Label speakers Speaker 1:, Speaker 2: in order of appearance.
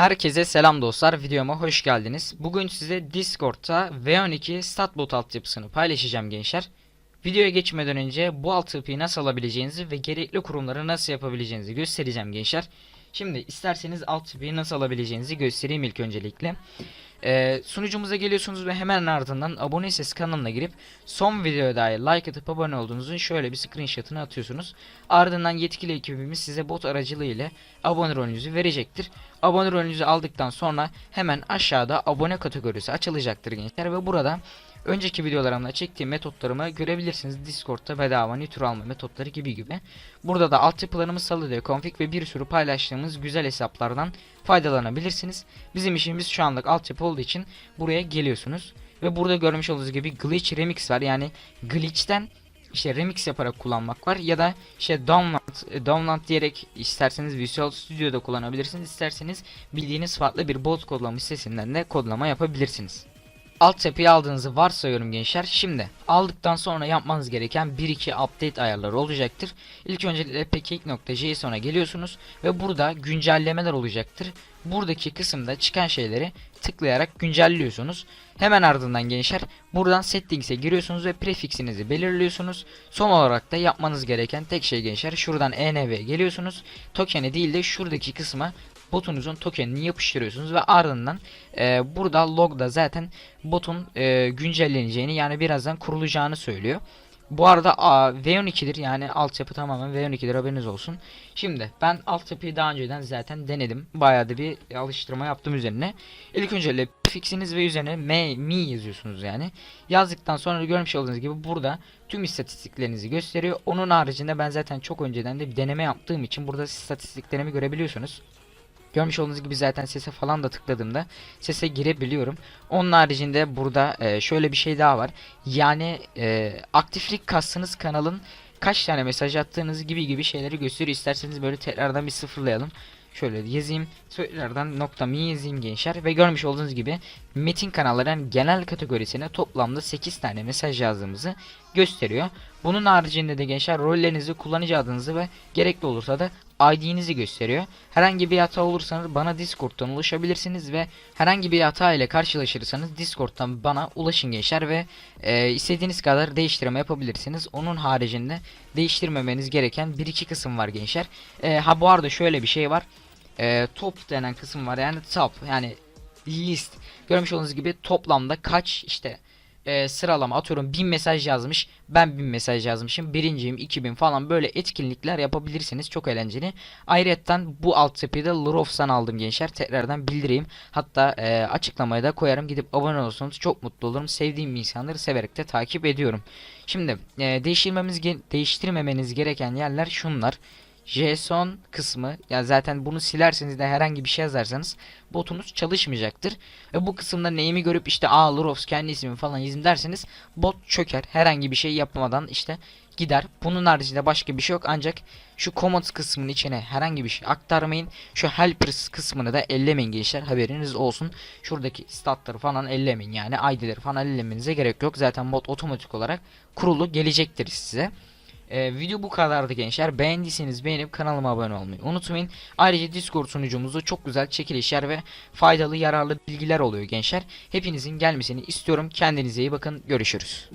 Speaker 1: Herkese selam dostlar. Videoma hoş geldiniz. Bugün size Discord'ta V12 Statbot altyapısını paylaşacağım gençler. Videoya geçmeden önce bu altyapıyı nasıl alabileceğinizi ve gerekli kurumları nasıl yapabileceğinizi göstereceğim gençler. Şimdi isterseniz altyapıyı nasıl alabileceğinizi göstereyim ilk öncelikle. Ee, sunucumuza geliyorsunuz ve hemen ardından abone ses kanalına girip son videoya dair like atıp abone olduğunuzun şöyle bir screenshot'ını atıyorsunuz. Ardından yetkili ekibimiz size bot aracılığı ile abone rolünüzü verecektir. Abone rolünüzü aldıktan sonra hemen aşağıda abone kategorisi açılacaktır gençler ve burada önceki videolarımda çektiğim metotlarımı görebilirsiniz. Discord'da bedava nitro alma metotları gibi gibi. Burada da altyapılarımız salıyor config ve bir sürü paylaştığımız güzel hesaplardan faydalanabilirsiniz. Bizim işimiz şu anlık altyapı olduğu için buraya geliyorsunuz. Ve burada görmüş olduğunuz gibi glitch remix var. Yani glitch'ten işte remix yaparak kullanmak var ya da işte download, e, download diyerek isterseniz Visual Studio'da kullanabilirsiniz. isterseniz bildiğiniz farklı bir bot kodlama sitesinden de kodlama yapabilirsiniz. Altyapıyı aldığınızı varsayıyorum gençler. Şimdi aldıktan sonra yapmanız gereken 1-2 update ayarları olacaktır. İlk öncelikle pkek.json'a geliyorsunuz ve burada güncellemeler olacaktır. Buradaki kısımda çıkan şeyleri tıklayarak güncelliyorsunuz. Hemen ardından gençler buradan settings'e giriyorsunuz ve prefixinizi belirliyorsunuz. Son olarak da yapmanız gereken tek şey gençler şuradan env'ye geliyorsunuz. Token'e değil de şuradaki kısma botunuzun tokenini yapıştırıyorsunuz ve ardından e, burada logda zaten botun e, güncelleneceğini yani birazdan kurulacağını söylüyor. Bu arada a, V12'dir yani altyapı tamamen V12'dir haberiniz olsun. Şimdi ben altyapıyı daha önceden zaten denedim. Bayağı da bir alıştırma yaptım üzerine. İlk önce fixiniz ve üzerine me, mi yazıyorsunuz yani. Yazdıktan sonra görmüş olduğunuz gibi burada tüm istatistiklerinizi gösteriyor. Onun haricinde ben zaten çok önceden de bir deneme yaptığım için burada istatistiklerimi görebiliyorsunuz. Görmüş olduğunuz gibi zaten sese falan da tıkladığımda sese girebiliyorum. Onun haricinde burada e, şöyle bir şey daha var. Yani e, aktiflik kastınız kanalın kaç tane mesaj attığınız gibi gibi şeyleri gösteriyor. İsterseniz böyle tekrardan bir sıfırlayalım. Şöyle yazayım. Tekrardan nokta mi yazayım gençler. Ve görmüş olduğunuz gibi metin kanalların genel kategorisine toplamda 8 tane mesaj yazdığımızı gösteriyor. Bunun haricinde de gençler rollerinizi, kullanıcı adınızı ve gerekli olursa da ID'nizi gösteriyor. Herhangi bir hata olursanız bana Discord'dan ulaşabilirsiniz ve herhangi bir hata ile karşılaşırsanız Discord'dan bana ulaşın gençler ve e, istediğiniz kadar değiştirme yapabilirsiniz. Onun haricinde değiştirmemeniz gereken 1-2 kısım var gençler. E, ha bu arada şöyle bir şey var. E, top denen kısım var yani top yani list. Görmüş olduğunuz gibi toplamda kaç işte e, sıralama. Atıyorum 1000 mesaj yazmış ben 1000 mesaj yazmışım birinciyim 2000 falan. Böyle etkinlikler yapabilirsiniz. Çok eğlenceli. Ayrıca bu altyapıyı da Lurof'san aldım gençler. Tekrardan bildireyim. Hatta e, açıklamaya da koyarım. Gidip abone olursanız çok mutlu olurum. Sevdiğim insanları severek de takip ediyorum. Şimdi e, değiştirmemiz ge değiştirmemeniz gereken yerler şunlar JSON kısmı ya zaten bunu silerseniz de herhangi bir şey yazarsanız botunuz çalışmayacaktır. Ve bu kısımda neyimi görüp işte aa Lurox kendi ismimi falan yazayım derseniz bot çöker. Herhangi bir şey yapmadan işte gider. Bunun haricinde başka bir şey yok ancak şu commands kısmının içine herhangi bir şey aktarmayın. Şu helpers kısmını da ellemeyin gençler haberiniz olsun. Şuradaki statları falan ellemeyin yani ID'leri falan ellemenize gerek yok. Zaten bot otomatik olarak kurulu gelecektir size. Ee, video bu kadardı gençler. Beğendiyseniz beğenip kanalıma abone olmayı unutmayın. Ayrıca Discord sunucumuzda çok güzel çekilişler ve faydalı yararlı bilgiler oluyor gençler. Hepinizin gelmesini istiyorum. Kendinize iyi bakın. Görüşürüz.